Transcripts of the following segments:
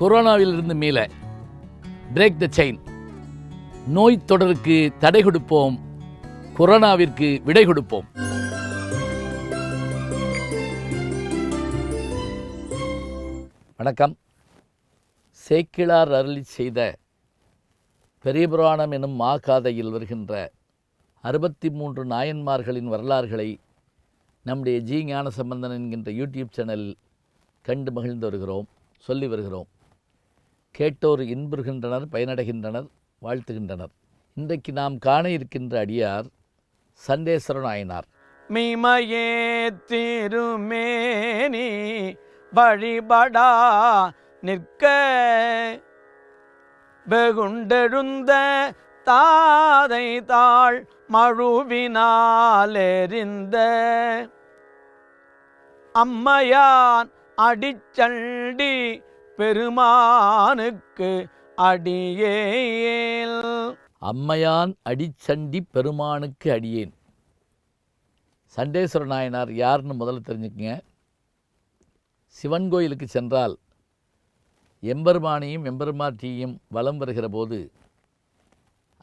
கொரோனாவிலிருந்து மீள. Break the chain நோய் தொடருக்கு தடை கொடுப்போம். கொரோனாவிற்கு விடை கொடுப்போம். வணக்கம். சேக்கிழார் அருளி செய்த பெரியபுராணம் எனும் மாகாதையில் வருகின்ற அறுபத்தி மூன்று நாயன்மார்களின் வரலாறுகளை நம்முடைய ஜி ஞான சம்பந்தன் என்கின்ற யூடியூப் சேனலில் கண்டு மகிழ்ந்து வருகிறோம். சொல்லி வருகிறோம். கேட்டோர் இன்புறுகின்றனர் பயனடைகின்றனர் வாழ்த்துகின்றனர். இன்றைக்கு நாம் காண இருக்கின்ற அடியார் சண்டேஸ்வரன் ஆயினார் மிமையே திருமேனி வழிபடா நிற்க. வெகுண்டெழுந்த தாதை தாள் மழுவினாலெறிந்த. அம்மையான் அடிச்சண்டி பெருமானுக்கு அடியேல். அம்மையான் அடிச்சண்டி பெருமானுக்கு அடியேன். சண்டேஸ்வர நாயனார் யாருன்னு முதல்ல தெரிஞ்சுக்கங்க. சிவன் கோயிலுக்கு சென்றால் எம்பெருமானையும் எம்பெருமாட்டியையும் வலம் வருகிற போது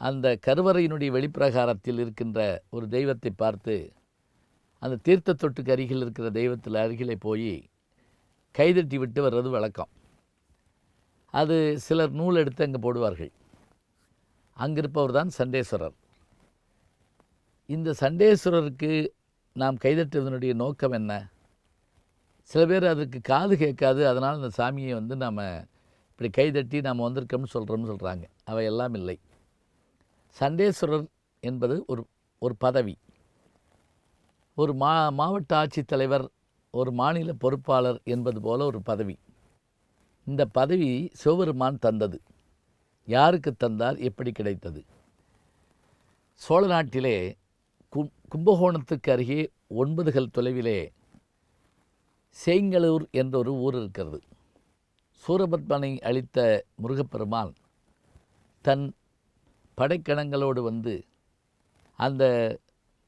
அந்த கருவறையினுடைய வெளிப்பிரகாரத்தில் இருக்கின்ற ஒரு தெய்வத்தை பார்த்து அந்த தீர்த்த தொட்டுக்கு அருகில் இருக்கிற தெய்வத்தில் அருகிலே போய் கைதட்டி விட்டு வர்றது வழக்கம். அது சிலர் நூல் எடுத்து அங்கே போடுவார்கள். அங்கிருப்பவர் தான் சண்டேஸ்வரர். இந்த சண்டேஸ்வரருக்கு நாம் கைதட்டுவதனுடைய நோக்கம் என்ன? சில பேர் அதுக்கு காது கேட்காது அதனால் அந்த சாமியை வந்து நாம் இப்படி கைதட்டி நாம் வந்திருக்கோம்னு சொல்கிறோம்னு சொல்கிறாங்க அவை எல்லாம் இல்லை. சண்டேஸ்வரர் என்பது ஒரு ஒரு பதவி. ஒரு மா மாவட்ட ஆட்சித்தலைவர் ஒரு மாநில பொறுப்பாளர் என்பது போல ஒரு பதவி. இந்த பதவி சிவபெருமான் தந்தது. யாருக்கு தந்தார் எப்படி கிடைத்தது? சோழ நாட்டிலே கும் கும்பகோணத்துக்கு அருகே ஒன்பது கல் தொலைவிலே சேங்களூர் என்ற ஒரு ஊர் இருக்கிறது. சூரபத்மனை அளித்த முருகப்பெருமான் தன் படைக்கணங்களோடு வந்து அந்த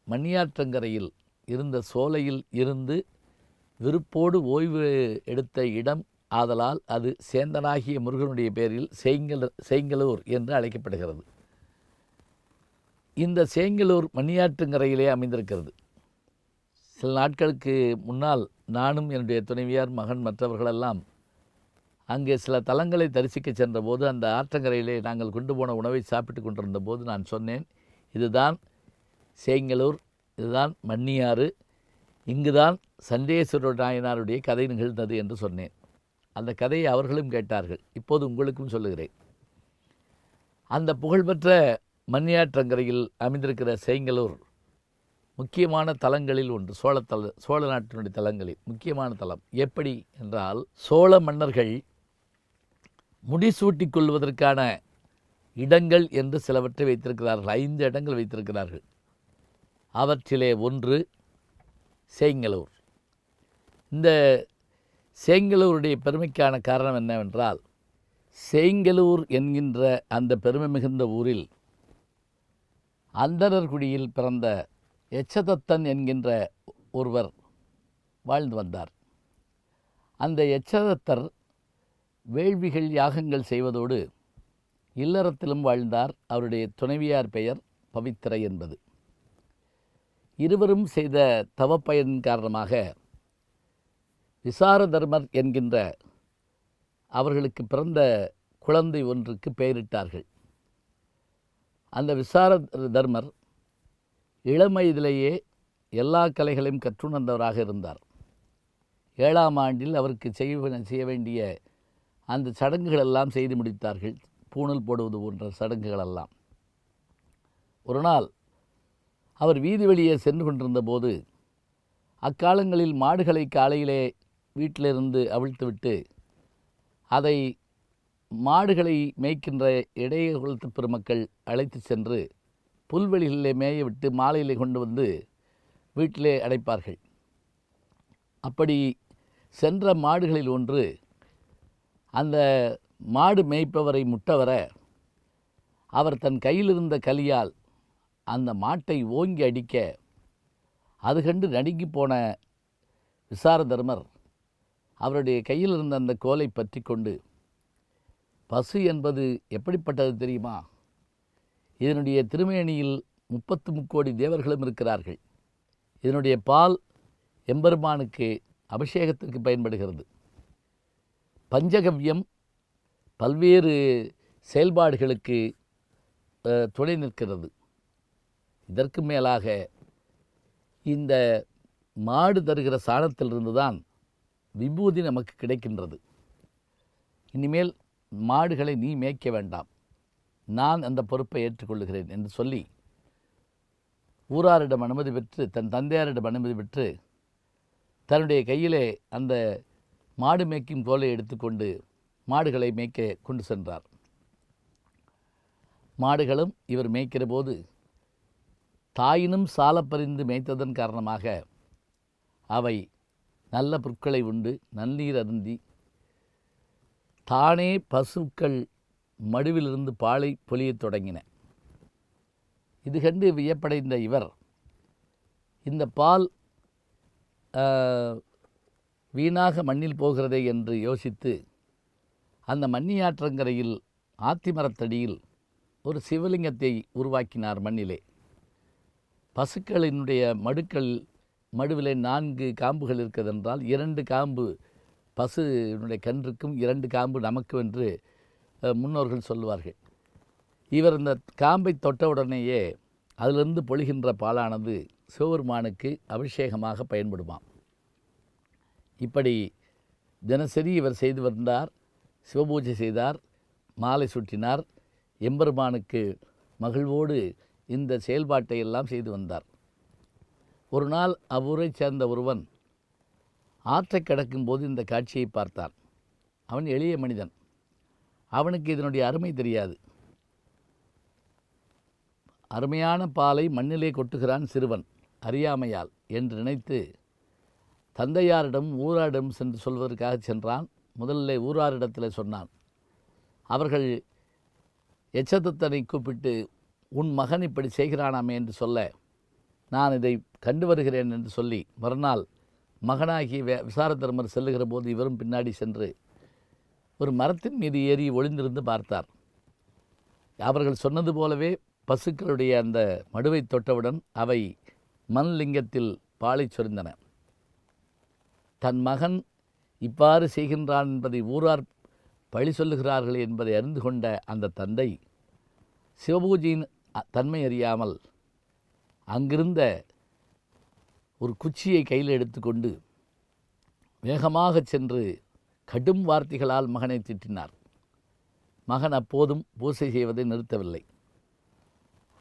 மணியாற்றங்கரையில் இருந்த சோலையில் இருந்து விருப்போடு ஓய்வு எடுத்த இடம் ஆதலால் அது சேந்தனாகிய முருகனுடைய பேரில் செய்ங்கல செய்ங்கலூர் என்று அழைக்கப்படுகிறது. இந்த சேங்கலூர் மணியாற்றுங்கரையிலே அமைந்திருக்கிறது. சில நாட்களுக்கு முன்னால் நானும் என்னுடைய துணைவியார் மகன் மற்றவர்களெல்லாம் அங்கே சில தலங்களை தரிசிக்க சென்றபோது அந்த ஆற்றங்கரையிலே நாங்கள் கொண்டு போன உணவை சாப்பிட்டு கொண்டிருந்த போது நான் சொன்னேன் இதுதான் சேங்கலூர் இதுதான் மன்னியாறு இங்குதான் சண்டேஸ்வரர் நாயனாருடைய கதை நிகழ்ந்தது என்று சொன்னேன். அந்த கதையை அவர்களும் கேட்டார்கள். இப்போது உங்களுக்கும் சொல்லுகிறேன். அந்த புகழ்பெற்ற மண்ணியாற்றங்கரையில் அமைந்திருக்கிற சேங்கலூர் முக்கியமான தலங்களில் ஒன்று சோழ தல சோழ நாட்டினுடைய தலங்களில் முக்கியமான தலம் எப்படி என்றால் சோழ மன்னர்கள் முடிசூட்டி கொள்வதற்கான இடங்கள் என்று சிலவற்றை வைத்திருக்கிறார்கள். ஐந்து இடங்கள் வைத்திருக்கிறார்கள். அவற்றிலே ஒன்று சேங்கலூர் இந்த சேங்கலூருடைய பெருமைக்கான காரணம் என்னவென்றால் சேங்கலூர் என்கின்ற அந்த பெருமை மிகுந்த ஊரில் அந்தரர்குடியில் பிறந்த எச்சதத்தன் என்கின்ற ஒருவர் வாழ்ந்து வந்தார். அந்த எச்சதத்தர் வேள்விகள் யாகங்கள் செய்வதோடு இல்லறத்திலும் வாழ்ந்தார். அவருடைய துணைவியார் பெயர் பவித்திரை என்பது. இருவரும் செய்த தவப்பயன் காரணமாக விசார தர்மர் என்கின்ற அவர்களுக்கு பிறந்த குழந்தை ஒன்றுக்கு பெயரிட்டார்கள். அந்த விசார தர்மர் இளமையிலேயே எல்லா கலைகளையும் கற்றுணர்ந்தவராக இருந்தார். ஏழாம் ஆண்டில் அவருக்கு செய்ய செய்ய வேண்டிய அந்த சடங்குகள் எல்லாம் செய்து முடித்தார்கள். பூணல் போடுவது போன்ற சடங்குகளெல்லாம் ஒரு நாள் அவர் வீதி வெளியே சென்று கொண்டிருந்த போது அக்காலங்களில் மாடுகளை காலையிலே வீட்டிலிருந்து அவிழ்த்துவிட்டு அதை மாடுகளை மேய்க்கின்ற இடைய குலத்து பெருமக்கள் அழைத்து சென்று புல்வெளிகளிலே மேய விட்டு மாலையிலே கொண்டு வந்து வீட்டிலே அடைப்பார்கள். அப்படி சென்ற மாடுகளில் ஒன்று அந்த மாடு மேய்ப்பவரை முட்டவர அவர் தன் கையிலிருந்த கலியால் அந்த மாட்டை ஓங்கி அடிக்க அது கண்டு நடுங்கி போன விசாரதர்மர் அவருடைய கையில் இருந்த அந்த கோலை பற்றி கொண்டு பசு என்பது எப்படிப்பட்டது தெரியுமா? இதனுடைய திருமேனியில் முப்பத்து முக்கோடி தேவர்களும் இருக்கிறார்கள். இதனுடைய பால் எம்பெருமானுக்கு அபிஷேகத்திற்கு பயன்படுகிறது. பஞ்சகவ்யம் பல்வேறு செயல்பாடுகளுக்கு துணை நிற்கிறது. இதற்கு மேலாக இந்த மாடு தருகிற சாணத்திலிருந்து தான் விபூதி நமக்கு கிடைக்கின்றது. இனிமேல் மாடுகளை நீ மேய்க்க வேண்டாம். நான் அந்த பொறுப்பை ஏற்றுக்கொள்கிறேன் என்று சொல்லி ஊராரிடம் அனுமதி பெற்று தன் தந்தையாரிடம் அனுமதி பெற்று தன்னுடைய கையிலே அந்த மாடு மேய்க்கும் கோலை எடுத்துக்கொண்டு மாடுகளை மேய்க்க கொண்டு சென்றார். மாடுகளும் இவர் மேய்க்கிற போது தாயினும் சாலப்பறிந்து மேய்த்ததன் காரணமாக அவை நல்ல புற்களை உண்டு நன்னீர் அருந்தி. தானே பசுக்கள் மடுவிலிருந்து பாலை பொலியத் தொடங்கின. இது கண்டு வியப்படைந்த இவர் இந்த பால் வீணாக மண்ணில் போகிறதே என்று யோசித்து அந்த மண்ணியாற்றங்கரையில் ஆத்திமரத்தடியில் ஒரு சிவலிங்கத்தை உருவாக்கினார் மண்ணிலே. பசுக்களினுடைய மடுக்கள் மடுவிலே நான்கு காம்புகள் இருக்கிறதென்றால் இரண்டு காம்பு பசுனுடைய கன்றுக்கும் இரண்டு காம்பு நமக்கு என்று முன்னோர்கள் சொல்லுவார்கள். இவர் இந்த காம்பை தொட்டவுடனேயே அதிலிருந்து பொழிகின்ற பாலானது சிவபெருமானுக்கு அபிஷேகமாக பயன்படுமாம். இப்படி தினசரி இவர் செய்து வந்தார் சிவபூஜை செய்தார் மாலை சுற்றினார் எம்பெருமானுக்கு மகிழ்வோடு இந்த செயல்பாட்டை எல்லாம் செய்து வந்தார். ஒரு நாள் அவ்வூரைச் சேர்ந்த ஒருவன் ஆற்றைக் கிடக்கும்போது இந்த காட்சியை பார்த்தான். அவன் எளிய மனிதன். அவனுக்கு இதனுடைய அருமை தெரியாது. அருமையான பாலை மண்ணிலே கொட்டுகிறான் சிறுவன் அறியாமையால் என்று நினைத்து தந்தையாரிடம் ஊராரிடம் சென்று சொல்வதற்காக சென்றான். முதல்ல ஊராரிடத்தில் சொன்னான் அவர்கள் எச்சத்தனை கூப்பிட்டு உன் மகன் இப்படி செய்கிறானாமே என்று சொல்ல நான் இதை கண்டு வருகிறேன் என்று சொல்லி மறுநாள் மகனாகி வே விசாரதர்மர் செல்லுகிற போது இவரும் பின்னாடி சென்று ஒரு மரத்தின் மீது ஏறி ஒளிந்திருந்து பார்த்தார். அவர்கள் சொன்னது போலவே பசுக்களுடைய அந்த மடுவை தொட்டவுடன் அவை மண் லிங்கத்தில் பாலை சொரிந்தன. தன் மகன் இவ்வாறு செய்கின்றான் என்பதை ஊரார் பழி சொல்லுகிறார்கள் என்பதை அறிந்து கொண்ட அந்த தந்தை சிவபூஜையின் தன்மை அறியாமல் அங்கிருந்த ஒரு குச்சியை கையில் எடுத்துக்கொண்டு வேகமாகச் சென்று கடும் வார்த்தைகளால் மகனை திட்டினார். மகன் அப்போதும் பூசை செய்வதை நிறுத்தவில்லை.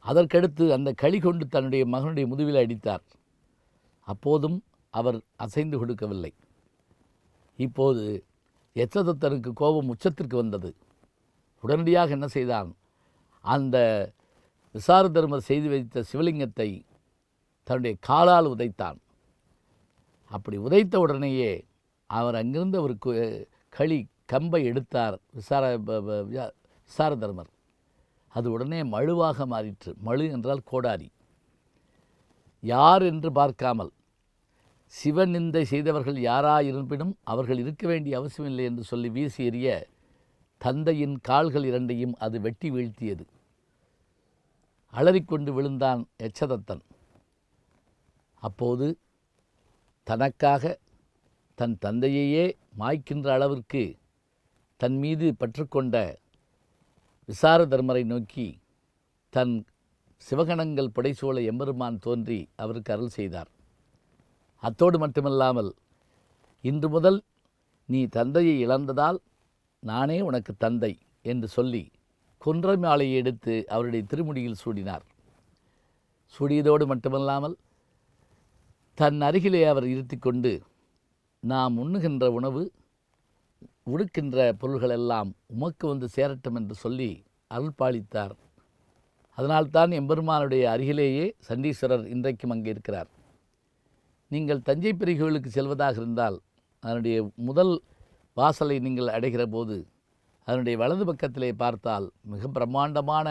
அதற்கடுத்து அந்த களி கொண்டு தன்னுடைய மகனுடைய முதுவில் அடித்தார். அப்போதும் அவர் அசைந்து கொடுக்கவில்லை. இப்போது எச்சதத்தனுக்கு கோபம் உச்சத்திற்கு வந்தது. உடனடியாக என்ன செய்தான்? அந்த விசாரதர்மர் செய்து வைத்த சிவலிங்கத்தை தன்னுடைய காலால் உதைத்தான். அப்படி உதைத்த உடனேயே அவர் அங்கிருந்த ஒரு கு- களி கம்பை எடுத்தார் விசார விசார தர்மர். அது உடனே மழுவாக மாறிற்று. மழு என்றால் கோடாரி. யார் என்று பார்க்காமல் சிவநிந்தை செய்தவர்கள் யாராயிருப்பினும் அவர்கள் இருக்க வேண்டிய அவசியமில்லை என்று சொல்லி வீசி எறிய தந்தையின் கால்கள் இரண்டையும் அது வெட்டி வீழ்த்தியது. அலறிக்கொண்டு விழுந்தான் எச்சதத்தன் அப்போது தனக்காக தன் தந்தையையே மாய்க்கின்ற அளவிற்கு தன் மீது பற்றுக்கொண்ட விசார தர்மரை நோக்கி தன் சிவகணங்கள் புடைசூழ எம்பெருமான் தோன்றி அவருக்கு அருள் செய்தார். அத்தோடு மட்டுமல்லாமல் இன்று முதல் நீ தந்தையை இழந்ததால் நானே உனக்கு தந்தை என்று சொல்லி குன்றை மாலையை எடுத்து அவருடைய திருமுடியில் சூடினார். சூடியதோடு மட்டுமல்லாமல் தன் அருகிலே அவர் இருத்தி கொண்டு நாம் உண்ணுகின்ற உணவு உடுக்கின்ற பொருள்களெல்லாம் உமக்கு வந்து சேரட்டும் என்று சொல்லி அருள்பாளித்தார் அதனால்தான் எம்பெருமானுடைய அருகிலேயே சண்டீஸ்வரர் இன்றைக்கும் அங்கே இருக்கிறார். நீங்கள் தஞ்சை பெரிய கோயிலுக்கு செல்வதாக இருந்தால் அதனுடைய முதல் வாசலை நீங்கள் அடைகிற போது அதனுடைய வலது பக்கத்திலே பார்த்தால் மிக பிரம்மாண்டமான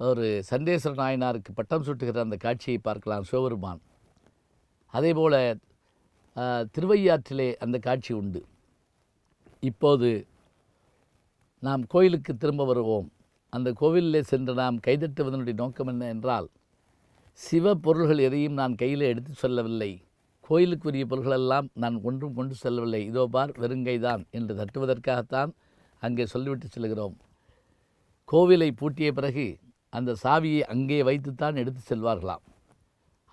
ஒரு சண்டேஸ்வர நாயனாருக்கு பட்டம் சுட்டுகிற அந்த காட்சியை பார்க்கலாம் சிவபெருமான். அதேபோல திருவையாற்றிலே அந்த காட்சி உண்டு. இப்போது நாம் கோயிலுக்கு திரும்ப வருவோம். அந்த கோவிலிலே சென்று நாம் கைதட்டுவதனுடைய நோக்கம் என்ன என்றால் சிவ பொருள்கள் எதையும் நான் கையில் எடுத்து செல்லவில்லை. கோயிலுக்குரிய பொருள்களெல்லாம் நான் ஒன்றும் கொண்டு செல்லவில்லை. இதோ பார் வெறுங்கைதான் என்று தட்டுவதற்காகத்தான் அங்கே சொல்லிவிட்டு செல்கிறோம். கோவிலை பூட்டிய பிறகு அந்த சாவியை அங்கே வைத்துத்தான் எடுத்து செல்வார்களாம்.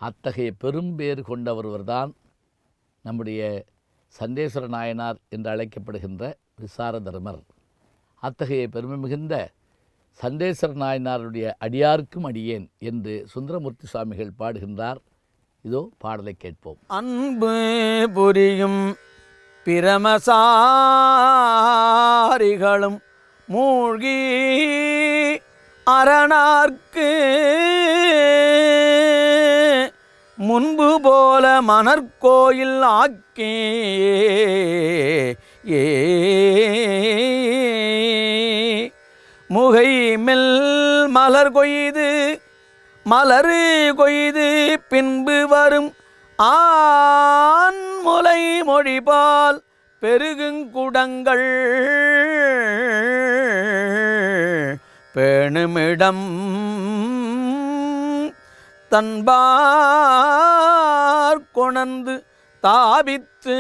அத்தகைய பெரும்பேறு கொண்ட ஒருவர்தான் நம்முடைய சண்டேஸ்வர நாயனார் என்று அழைக்கப்படுகின்ற விசார தர்மர். அத்தகைய பெருமை மிகுந்த சண்டேஸ்வர நாயனாருடைய அடியார்க்கும் அடியேன் என்று சுந்தரமூர்த்தி சுவாமிகள் பாடுகின்றார். இதோ பாடலை கேட்போம். அன்பு புரியும் பிரமசாரிகளும் மூழ்கி அரணார்க்கு முன்பு போல மணற்கோயில் ஆக்கே ஏ முகை மெல் மலர் கொய்து மலரு கொய்து பின்பு வரும் ஆண் முலை மொழிபால் பெருகுங்குடங்கள் பேணுமிடம் தன்பார் கொணந்து தாபித்து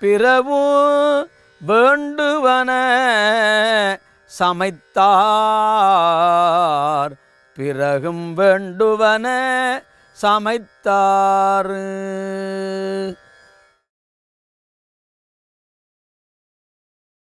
பிறவும் வேண்டுவன சமைத்தார். பிறகும் வேண்டுவன சமைத்தாறு